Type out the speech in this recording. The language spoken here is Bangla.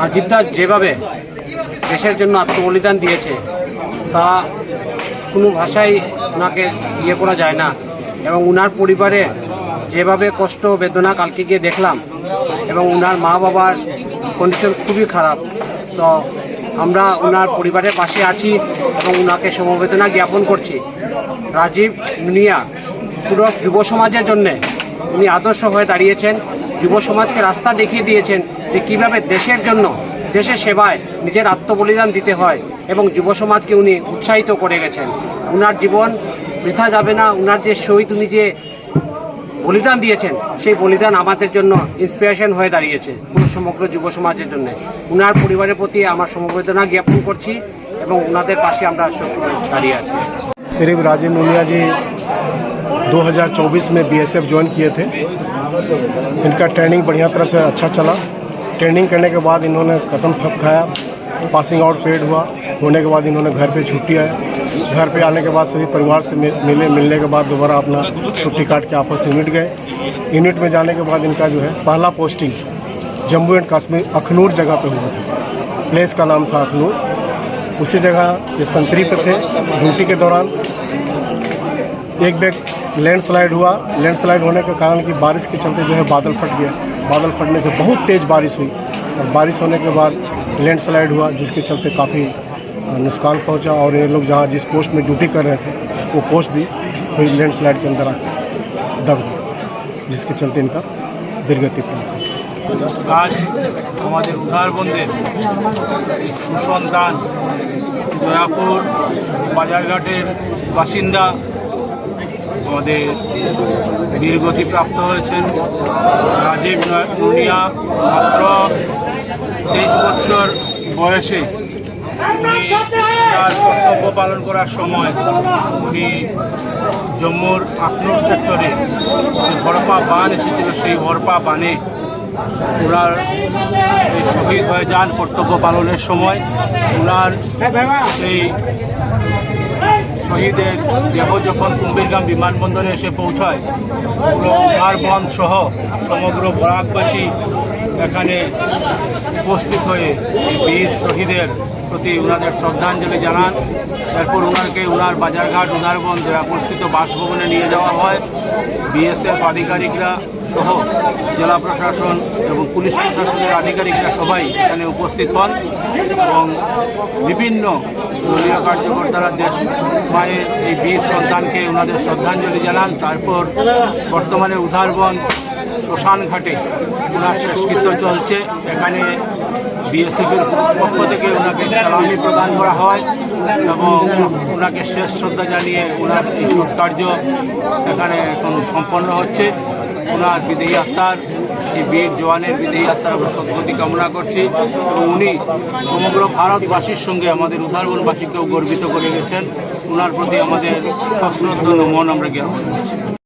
রাজীব দাস যেভাবে দেশের জন্য আত্মবলিদান দিয়েছে, তা কোনো ভাষায় ওনাকে ইয়ে করা যায় না। এবং উনার পরিবারে যেভাবে কষ্ট বেদনা কালকে গিয়ে দেখলাম, এবং উনার মা বাবার কন্ডিশন খুবই খারাপ। তো আমরা ওনার পরিবারের পাশে আছি এবং ওনাকে সমবেদনা জ্ঞাপন করছি। রাজীব মিয়া পুরো যুব সমাজের জন্যে উনি আদর্শ হয়ে দাঁড়িয়েছেন। যুব সমাজকে রাস্তা দেখিয়ে দিয়েছেন যে কীভাবে দেশের জন্য দেশের সেবায় নিজের আত্মবলিদান দিতে হয় এবং যুব সমাজকে উনি উৎসাহিত করে গেছেন উনার জীবন বৃথা যাবে না উনার যে শহীদ উনি যে বলিদান দিয়েছেন সেই বলিদান আমাদের জন্য ইন্সপিরেশন হয়ে দাঁড়িয়েছে পুরো সমগ্র যুব সমাজের জন্য উনার পরিবারের প্রতি আমার সমবেদনা জ্ঞাপন করছি এবং ওনাদের পাশে আমরা সবসময় দাঁড়িয়ে আছি सिर्फ राजीव मुनिया जी 2024 में बीएसएफ ज्वाइन किए थे इनका ट्रेनिंग बढ़िया तरह से अच्छा चला। ट्रेनिंग करने के बाद इन्होंने कसम खप खाया। पासिंग आउट पेड हुआ। होने के बाद इन्होंने घर पे छुट्टी आए घर पे आने के बाद सभी परिवार से मिले मिलने के बाद दोबारा अपना छुट्टी काट के आपस यूनिट गए। यूनिट में जाने के बाद इनका जो है पहला पोस्टिंग जम्मू एंड कश्मीर अखनूर जगह पे हुआ था। प्लेस का नाम था अखनूर। उसी जगह ये संतरी पे थे। ड्यूटी के दौरान एक बैग लैंडस्लाइड हुआ लैंडस्लाइड होने के कारण कि बारिश के चलते जो है बादल फट गया बादल फटने से बहुत तेज़ बारिश हुई और बारिश होने के बाद लैंडस्लाइड हुआ जिसके चलते काफ़ी नुकसान पहुंचा और ये लोग जहाँ जिस पोस्ट में ड्यूटी कर रहे थे वो पोस्ट भी वही लैंडस्लाइड के अंदर आकर दब गई जिसके चलते इनका दुर्गति पहुंचा আজ আমাদের উদ্ধারবন্দের এই সুসন্তান দয়াপুর বাজারঘাটের বাসিন্দা আমাদের বীরগতি প্রাপ্ত হয়েছেন রাজীব নুনিয়া মাত্র তেইশ বছর বয়সে উনি তার কর্তব্য পালন করার সময় উনি জম্মুর আখনুর সেক্টরে হরপা বান এসেছিল, সেই হরপা বানে ওনার শহীদ হয়ে যান কর্তব্য পালনের সময়। ওনার সেই শহীদের দেহ যখন কুম্ভীরগাম বিমানবন্দরে এসে পৌঁছায়। পুরো বন সহ সমগ্র বরাকবাসী এখানে উপস্থিত হয়ে বীর শহীদের প্রতি ওনাদের শ্রদ্ধাঞ্জলি জানান। এরপর ওনাকে ওনার বাজারঘাট উদারবন জেলাপরিস্থিত বাসভবনে নিয়ে যাওয়া হয়। বিএসএফ আধিকারিকরা সহ জেলা প্রশাসন এবং পুলিশ প্রশাসনের আধিকারিকরা সবাই এখানে উপস্থিত হন এবং বিভিন্ন দলীয় কার্যকর্তারা দেশ মায়ের এই বীর সন্তানকে ওনাদের শ্রদ্ধাঞ্জলি জানান। তারপর বর্তমানে উদারবন শ্মশান ঘাটে ওনার শেষকৃত্য চলছে। এখানে বিএসএফের পক্ষ থেকে ওনাকে সালামি প্রদান করা হয় এবং ওনাকে শেষ শ্রদ্ধা জানিয়ে ওনার এই সৎকার্য এখানে এখন সম্পন্ন হচ্ছে। ওনার বিদেহী আত্মার যে বীর জওয়ানের বিদেহী আত্মার আমরা সদ্গতি কামনা করছি এবং উনি সমগ্র ভারতবাসীর সঙ্গে আমাদের উদারবনবাসীকেও গর্বিত করে গেছেন। ওনার প্রতি আমাদের সশ্রদ্ধ নমন আমরা জ্ঞাপন করছি।